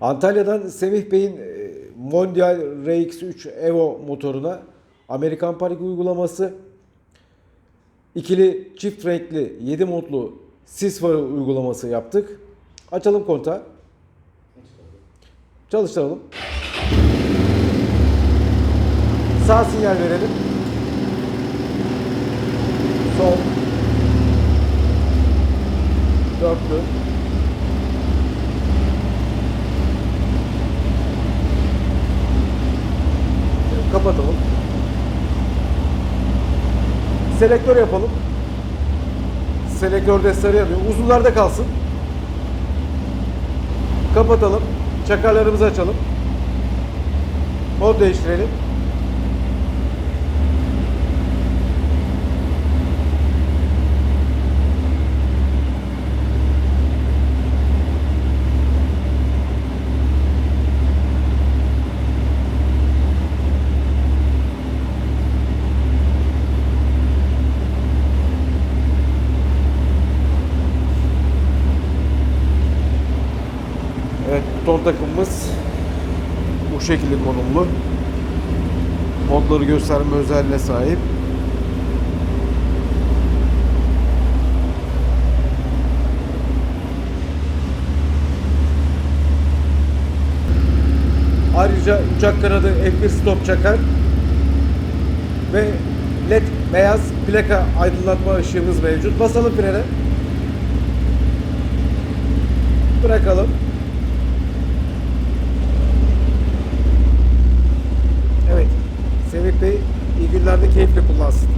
Antalya'dan Semih Bey'in e, Mondial RX3 Evo motoruna Amerikan Park uygulaması, ikili çift renkli 7 modlu sis farı uygulaması yaptık. Açalım kontağı. Çalıştıralım. Sağ sinyal verelim. Sol. Dörtlü. Kapatalım. Selektör yapalım. Selektörde sarı yanıyor. Uzunlarda kalsın. Kapatalım. Çakarlarımızı açalım. Mod değiştirelim. Evet, ton takımımız bu şekilde konumlu. Modları gösterme özelliğine sahip. Ayrıca uçak kanadı F1 stop çakar ve led beyaz plaka aydınlatma ışığımız mevcut. Basalım frene. Bırakalım. Evet. Semih Bey iyi günlerde keyifle kullansın.